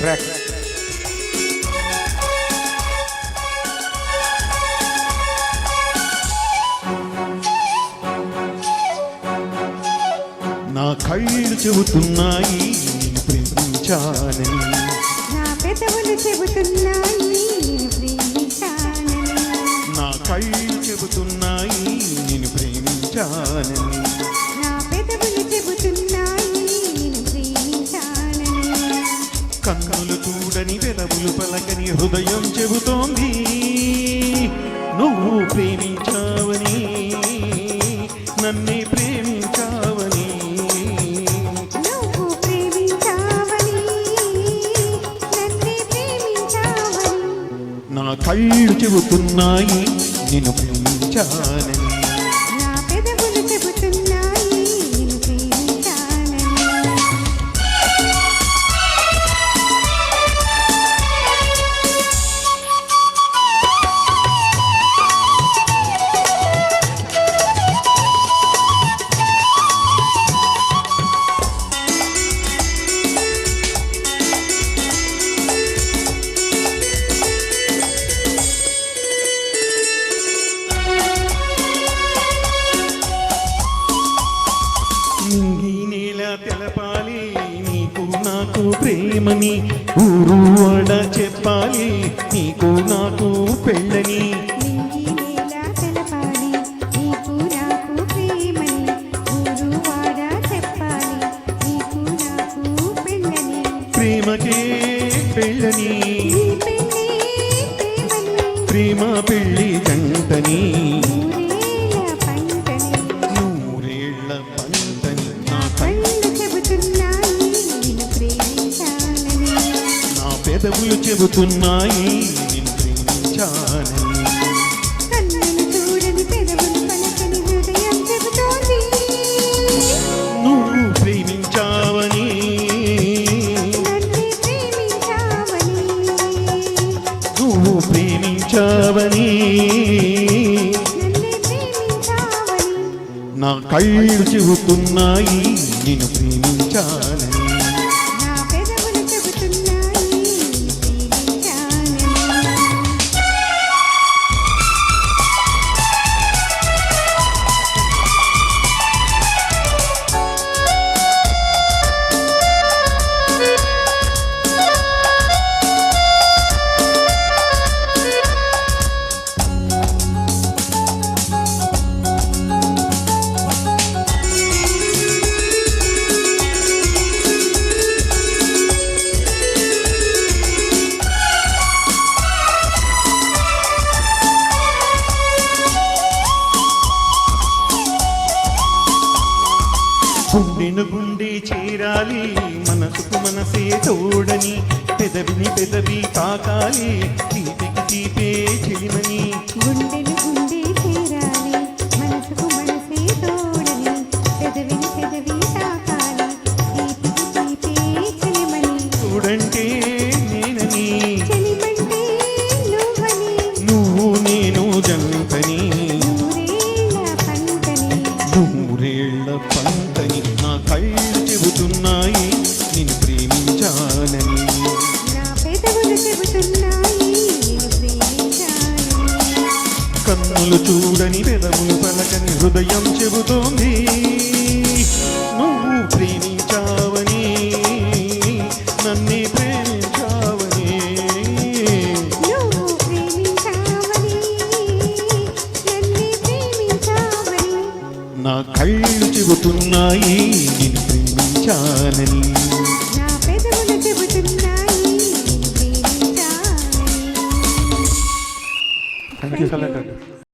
Track నా కళ్ళు చెబుతున్నాయి నా పెదవులు చెబుతున్నాయి నేను ప్రేమించానని. నా కళ్ళు చెబుతున్నాయి నిన్ను ప్రేమించానని. కన్నులు చూడని వెదవులు పలకని హృదయం చెబుతోంది. నువ్వు ప్రేమించావని నన్నే ప్రేమించావని. నా కళ్ళు చెబుతున్నాయి నిన్ను ప్రేమించానని. తెలపాలి నీకు నాకు ప్రేమని ఊరు వాడ చెప్పాలి నీకు నాకు పెళ్ళని. ప్రేమకే పెళ్ళని. ప్రేమ పెళ్ళి జంటని. పెదవులు చెబుతున్నాయి నిన్ను ప్రేమించానని నువ్వు ప్రేమించావని ప్రేమించావని. నా కళ్ళు చెబుతున్నాయి నిన్ను ప్రేమించాలని. గుండెను గుండె చేరాలి మనసుకు మనసే తోడని పెదవిని పెదవి తాకాలి తీపికి తీపే చెలిమని. గుండెను నూరేళ్ళ పంటని నా కళ్ళు చెబుతున్నాయి. నేను ప్రేమించానని. కన్నులు చూడని పెదవులు పలకని హృదయం చెబుతోంది. నువ్వు కళ్ళు చెబుతున్నాయి నేను ప్రేమించానని. Thank you